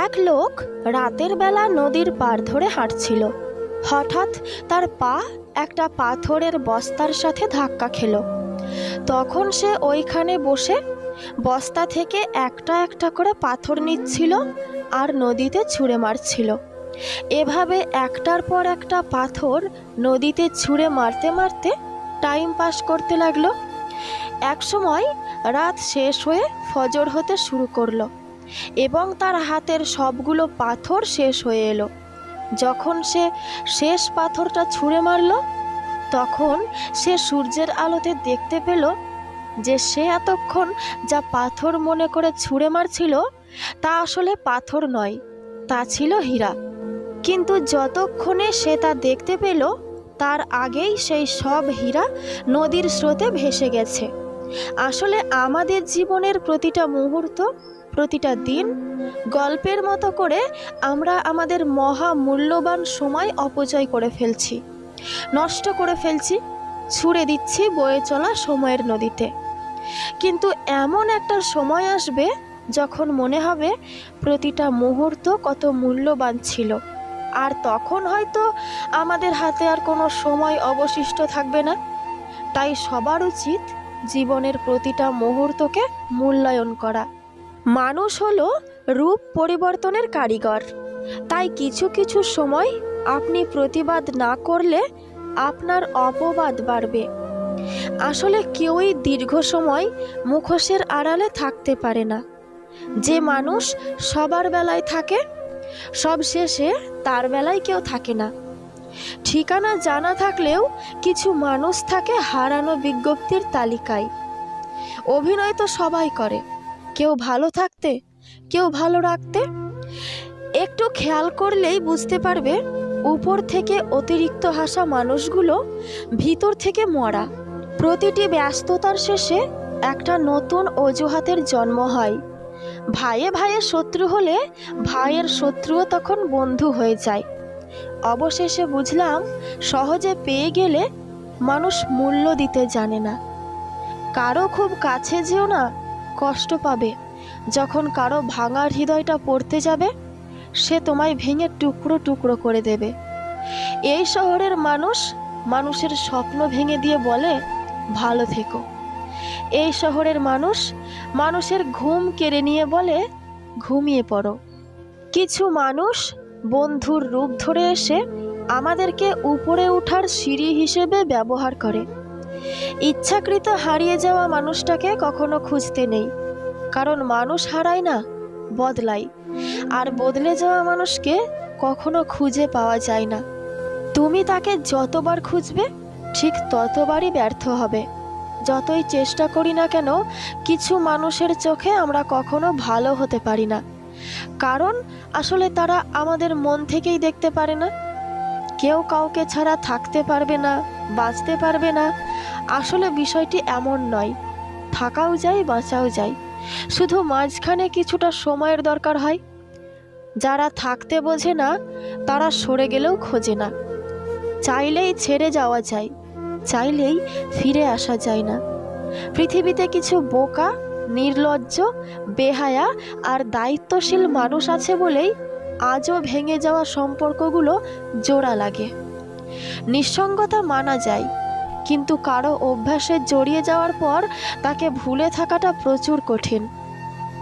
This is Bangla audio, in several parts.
এক লোক রাতের বেলা নদীর পার ধরে হাঁটছিল। হঠাৎ তার পা একটা পাথরের বস্তার সাথে ধাক্কা খেলো। তখন সে ওইখানে বসে বস্তা থেকে একটা একটা করে পাথর নিচ্ছিল আর নদীতে ছুঁড়ে মারছিল। এভাবে একটার পর একটা পাথর নদীতে ছুঁড়ে মারতে মারতে টাইম পাস করতে লাগল। একসময় রাত শেষ হয়ে ফজর হতে শুরু করল। এবং তার হাতের সবগুলো পাথর শেষ হয়ে এলো। যখন সে শেষ পাথরটা ছুঁড়ে মারল, তখন সে সূর্যের আলোতে দেখতে পেল যে সে এতক্ষণ যা পাথর মনে করে ছুঁড়ে মারছিল, তা আসলে পাথর নয়, তা ছিল হীরা। কিন্তু যতক্ষণে সে তা দেখতে পেল, তার আগেই সেই সব হীরা নদীর স্রোতে ভেসে গেছে। আসলে আমাদের জীবনের প্রতিটা মুহূর্ত প্রতিটা দিন গল্পের মতো করে আমরা আমাদের মহা মূল্যবান সময় অপচয় করে ফেলছি। নষ্ট করে ফেলছি, ছুঁড়ে দিচ্ছি বয়ে চলা সময়ের নদীতে। কিন্তু এমন একটা সময় আসবে যখন মনে হবে প্রতিটা মুহূর্ত কত মূল্যবান ছিল। আর তখন হয়তো আমাদের হাতে আর কোনো সময় অবশিষ্ট থাকবে না। তাই সবার উচিত জীবনের প্রতিটা মুহূর্তকে মূল্যায়ন করা। মানুষ হলো রূপ পরিবর্তনের কারিগর। তাই কিছু কিছু সময় আপনি প্রতিবাদ না করলে আপনার অপবাদ বাড়বে। আসলে কেউই দীর্ঘ সময় মুখোশের আড়ালে থাকতে পারে না। যে মানুষ সবার বেলায় থাকে, সব শেষে তার বেলায় কেউ থাকে না। ঠিকানা জানা থাকলেও কিছু মানুষ থাকে হারানো বিজ্ঞপ্তির তালিকায়। অভিনয় তো সবাই করে। কেউ ভালো থাকতে, কেউ ভালো রাখতে? একটু খেয়াল করলেই বুঝতে পারবে, উপর থেকে অতিরিক্ত হাসা মানুষগুলো ভিতর থেকে মরা। প্রতিটি ব্যস্ততার শেষে একটা নতুন অজুহাতের জন্ম হয়। ভাইয়ে ভাইয়ে শত্রু হলে ভাইয়ের শত্রুও তখন বন্ধু হয়ে যায়। অবশেষে বুঝলাম, সহজে পেয়ে গেলে মানুষ মূল্য দিতে জানে না। কারও খুব কাছে যেও না কষ্ট পাবে। যখন কারও ভাঙার হৃদয়টা পড়তে যাবে, সে তোমায় ভেঙে টুকরো টুকরো করে দেবে। এই শহরের মানুষ মানুষের স্বপ্ন ভেঙে দিয়ে বলে, ভালো থেকো। এই শহরের মানুষ মানুষের ঘুম কেড়ে নিয়ে বলে, ঘুমিয়ে পড়ো। কিছু মানুষ বন্ধুর রূপ ধরে এসে আমাদেরকে উপরে ওঠার সিঁড়ি হিসেবে ব্যবহার করে। ইচ্ছাকৃত হারিয়ে যাওয়া মানুষটাকে কখনো খুঁজতে নেই। কারণ মানুষ হারায় না, বদলায়। আর বদলে যাওয়া মানুষকে কখনো খুঁজে পাওয়া যায় না। তুমি তাকে যতবার খুঁজবে, ঠিক ততবারই ব্যর্থ হবে। যতই চেষ্টা করি না কেন, কিছু মানুষের চোখে আমরা কখনো ভালো হতে পারি না। কারণ আসলে তারা আমাদের মন থেকেই দেখতে পারে না। কেউ কাউকে ছাড়া থাকতে পারবে না, বাঁচতে পারবে না আসলে বিষয়টি এমন নয়। থাকাও যায়, বাঁচাও যায়। শুধু মাঝখানে কিছুটা সময়ের দরকার হয়। যারা থাকতে বোঝে না, তারা সরে গেলেও খোঁজে না। চাইলেই ছেড়ে যাওয়া যায়, চাইলেই ফিরে আসা যায় না। পৃথিবীতে কিছু বোকা, নির্লজ্জ, বেহায়া আর দায়িত্বশীল মানুষ আছে বলেই আজও ভেঙে যাওয়া সম্পর্কগুলো জোড়া লাগে। নিঃসঙ্গতা মানা যায় কিন্তু কারও অভ্যাসে জড়িয়ে যাওয়ার পর তাকে ভুলে থাকাটা প্রচুর কঠিন।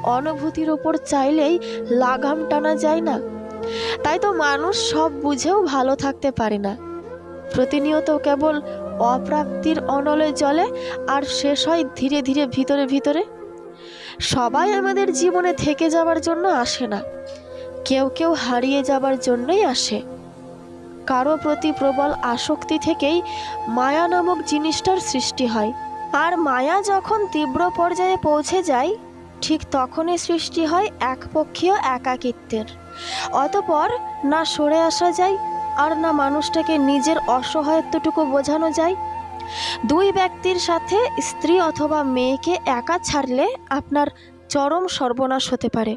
অনুভূতির ওপর চাইলেই লাগাম টানা যায় না। তাই তো মানুষ সব বুঝেও ভালো থাকতে পারে না। প্রতিনিয়ত কেবল অপ্রাপ্তির অনলে জলে আর শেষ হয় ধীরে ধীরে ভিতরে ভিতরে। সবাই আমাদের জীবনে থেকে যাওয়ার জন্য আসে না। কেউ কেউ হারিয়ে যাবার জন্যই আসে। কারও প্রতি প্রবল আসক্তি থেকেই মায়া নামক জিনিসটার সৃষ্টি হয়। আর মায়া যখন তীব্র পর্যায়ে পৌঁছে যায়, ঠিক তখনই সৃষ্টি হয় একপক্ষীয় একাকিত্বের। অতপর না সরে আসা যায়, আর না মানুষটাকে নিজের অসহায়ত্বটুকু বোঝানো যায়। দুই ব্যক্তির সাথে স্ত্রী অথবা মেয়েকে একা ছাড়লে আপনার চরম সর্বনাশ হতে পারে।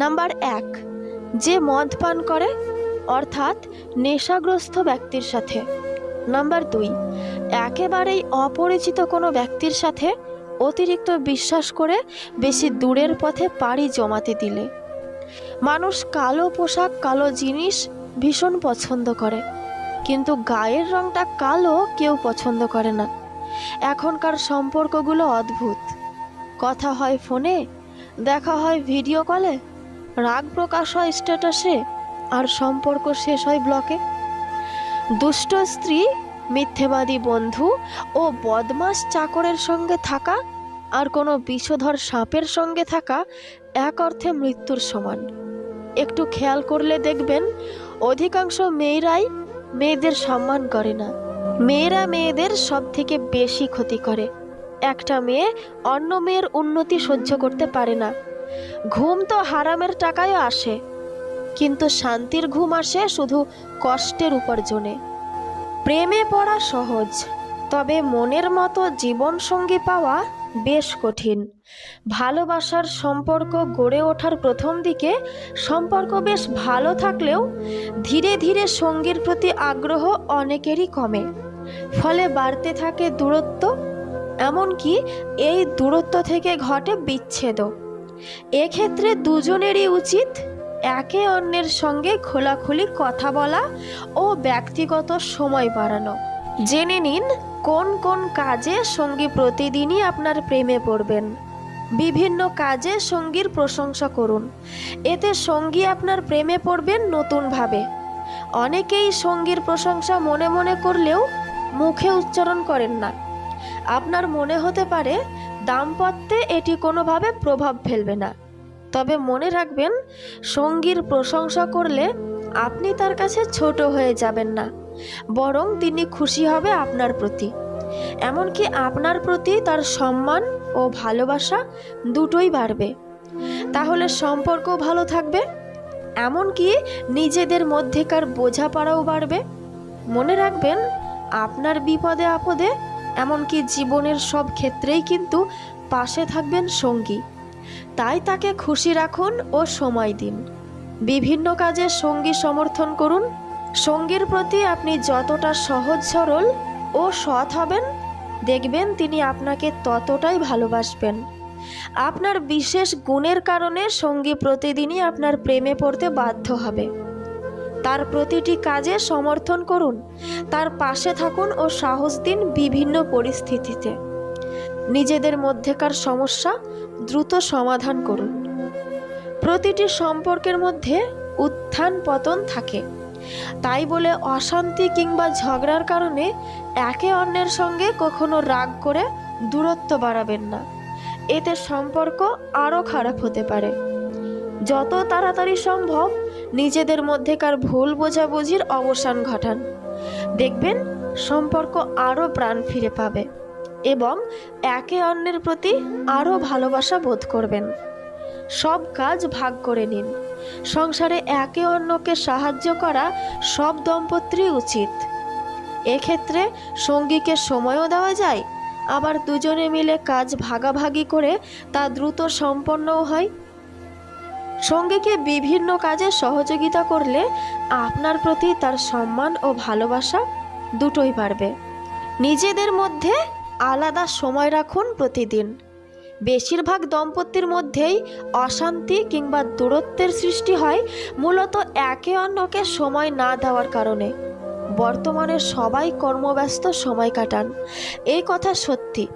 নাম্বার এক, যে মদ পান করে অর্থাৎ নেশাগ্রস্ত ব্যক্তির সাথে। নাম্বার দুই, একেবারেই অপরিচিত কোনো ব্যক্তির সাথে অতিরিক্ত বিশ্বাস করে বেশি দূরের পথে পাড়ি জমাতে দিলে। মানুষ কালো পোশাক, কালো জিনিস ভীষণ পছন্দ করে। কিন্তু গায়ের রংটা কালো কেউ পছন্দ করে না। এখনকার সম্পর্কগুলো অদ্ভুত। কথা হয় ফোনে, দেখা হয় ভিডিও কলে, রাগ প্রকাশ হয় স্ট্যাটাসে আর সম্পর্ক শেষ হয় ব্লকে? দুষ্ট স্ত্রী, মিথ্যেবাদী বন্ধু ও বদমাস চাকরের সঙ্গে থাকা আর কোনো বিষধর সাপের সঙ্গে থাকা এক অর্থে মৃত্যুর সমান। একটু খেয়াল করলে দেখবেন অধিকাংশ মেয়েরাই মেয়েদের সম্মান করে না। মেয়েরা মেয়েদের সব থেকে বেশি ক্ষতি করে। একটা মেয়ে অন্য মেয়ের উন্নতি সহ্য করতে পারে না। ঘুম তো হারামের টাকায় আসে। কিন্তু শান্তির ঘুম আসে শুধু কষ্টের উপার্জনে। প্রেমে পড়া সহজ, তবে মনের মতো জীবনসঙ্গী পাওয়া বেশ কঠিন। ভালোবাসার সম্পর্ক গড়ে ওঠার প্রথম দিকে সম্পর্ক বেশ ভালো থাকলেও ধীরে ধীরে সঙ্গীর প্রতি আগ্রহ অনেকেরই কমে। ফলে বাড়তে থাকে দূরত্ব, এমনকি এই দূরত্ব থেকে ঘটে বিচ্ছেদও। এক্ষেত্রে দুজনেরই উচিত একে অন্যের সঙ্গে খোলাখুলি কথা বলা ও ব্যক্তিগত সময় বাড়ানো। জেনে নিন, কোন কোন কাজে সঙ্গী প্রতিদিনই আপনার প্রেমে পড়বেন। বিভিন্ন কাজে সঙ্গীর প্রশংসা করুন। এতে সঙ্গী আপনার প্রেমে পড়বেন নতুনভাবে। অনেকেই সঙ্গীর প্রশংসা মনে মনে করলেও মুখে উচ্চারণ করেন না। আপনার মনে হতে পারে, দাম্পত্যে এটি কোনোভাবে প্রভাব ফেলবে না। তবে মনে রাখবেন, সঙ্গীর প্রশংসা করলে আপনি তার কাছে ছোট হয়ে যাবেন না, বরং তিনি খুশি হবে আপনার প্রতি। এমনকি আপনার প্রতি তার সম্মান ও ভালোবাসা দুটোই বাড়বে। তাহলে সম্পর্ক ভালো থাকবে, এমনকি নিজেদের মধ্যেকার বোঝাপড়াও বাড়বে। মনে রাখবেন, আপনার বিপদে আপদে, এমনকি জীবনের সব ক্ষেত্রেই কিন্তু পাশে থাকবেন সঙ্গী। তাই তাকে খুশি রাখুন ও সময় দিন। বিভিন্ন কাজে সঙ্গী সমর্থন করুন। সঙ্গীর প্রতি আপনি যতটা সহজ সরল ও সৎ হবেন, দেখবেন তিনি আপনাকে ততটাই ভালোবাসবেন। আপনার বিশেষ গুণের কারণে সঙ্গী প্রতিদিনই আপনার প্রেমে পড়তে বাধ্য হবে। তার প্রতিটি কাজে সমর্থন করুন। তার পাশে থাকুন ও সাহস দিন বিভিন্ন পরিস্থিতিতে। নিজেদের মধ্যেকার সমস্যা দ্রুত সমাধান করুন। প্রতিটি সম্পর্কের মধ্যে উত্থান পতন থাকে। তাই বলে অশান্তি কিংবা ঝগড়ার কারণে একে অন্যের সঙ্গে কখনো রাগ করে দূরত্ব বাড়াবেন না। এতে সম্পর্ক আরও খারাপ হতে পারে। যত তাড়াতাড়ি সম্ভব নিজেদের মধ্যেকার ভুল বোঝাবুঝির অবসান ঘটান। দেখবেন সম্পর্ক আরও প্রাণ ফিরে পাবে। এবং একে অন্যের প্রতি আরও ভালোবাসা বোধ করবেন। সব কাজ ভাগ করে নিন। সংসারে একে অন্যকে সাহায্য করা সব দম্পতিরই উচিত। এক্ষেত্রে সঙ্গীকে সময়ও দেওয়া যায়, আবার দুজনে মিলে কাজ ভাগাভাগি করে তা দ্রুত সম্পন্নও হয়। সঙ্গীকে বিভিন্ন কাজে সহযোগিতা করলে আপনার প্রতি তার সম্মান ও ভালোবাসা দুটোই বাড়বে। নিজেদের মধ্যে আলাদা সময় রাখুন প্রতিদিন। বেশিরভাগ দম্পতির মধ্যেই অশান্তি কিংবা দূরত্বের সৃষ্টি হয় মূলত একে অন্যকে সময় না দেওয়ার কারণে। বর্তমানে সবাই কর্মব্যস্ত সময় কাটান। এই কথা সত্যি।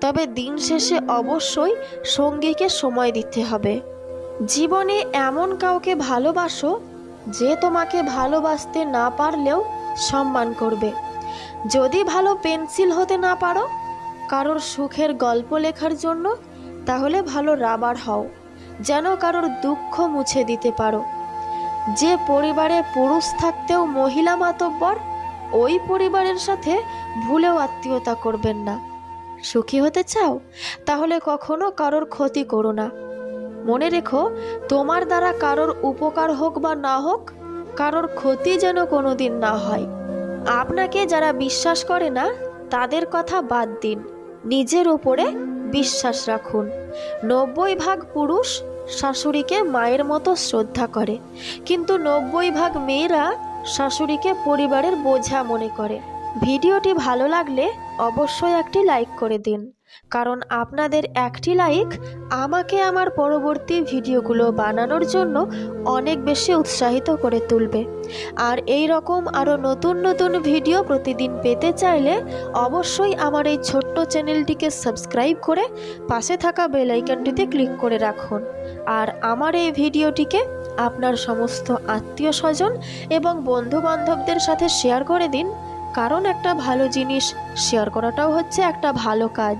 তবে দিন শেষে অবশ্যই সঙ্গীকে সময় দিতে হবে। জীবনে এমন কাউকে ভালোবাসো যে তোমাকে ভালোবাসতে না পারলেও সম্মান করবে। যদি ভালো পেন্সিল হতে না পারো কারোর সুখের গল্প লেখার জন্য, তাহলে ভালো রাবার হও, যেন কারোর দুঃখ মুছে দিতে পারো। যে পরিবারে পুরুষ থাকতেও মহিলা মাতব্বর, ওই পরিবারের সাথে ভুলেও আত্মীয়তা করবেন না। সুখী হতে চাও? তাহলে কখনো কারোর ক্ষতি করো না। মনে রেখো, তোমার দ্বারা কারোর উপকার হোক বা না হোক, কারোর ক্ষতি যেন কোনোদিন না হয়। আপনাকে যারা বিশ্বাস করে না, তাদের কথা বাদ দিন। নিজের ওপরে বিশ্বাস রাখুন। নব্বই ভাগ পুরুষ শাশুড়িকে মায়ের মতো শ্রদ্ধা করে, কিন্তু নব্বই ভাগ মেয়েরা শাশুড়িকে পরিবারের বোঝা মনে করে। ভিডিওটি ভালো লাগলে অবশ্যই একটি লাইক করে দিন। কারণ আপনাদের একটি লাইক আমাকে আমার পরবর্তী ভিডিওগুলো বানানোর জন্য অনেক বেশি উৎসাহিত করে তুলবে। আর এই রকম আরও নতুন নতুন ভিডিও প্রতিদিন পেতে চাইলে অবশ্যই আমার এই ছোট্ট চ্যানেলটিকে সাবস্ক্রাইব করে পাশে থাকা বেল আইকনটিতে ক্লিক করে রাখুন। আর আমার এই ভিডিওটিকে আপনার সমস্ত আত্মীয় স্বজন এবং বন্ধু বান্ধবদের সাথে শেয়ার করে দিন। কারণ একটা ভালো জিনিস শেয়ার করাটাও হচ্ছে একটা ভালো কাজ।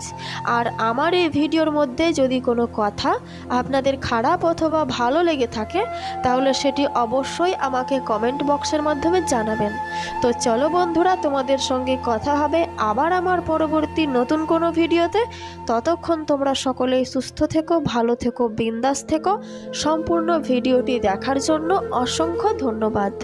আর আমার এই ভিডিওর মধ্যে যদি কোনো কথা আপনাদের খারাপ অথবা ভালো লেগে থাকে, তাহলে সেটি অবশ্যই আমাকে কমেন্ট বক্সের মাধ্যমে জানাবেন। তো চলো বন্ধুরা, তোমাদের সঙ্গে কথা হবে আবার আমার পরবর্তী নতুন কোনো ভিডিওতে। ততক্ষণ তোমরা সকলেই সুস্থ থেকো, ভালো থেকো, বিন্দাস থেকো। সম্পূর্ণ ভিডিওটি দেখার জন্য অসংখ্য ধন্যবাদ।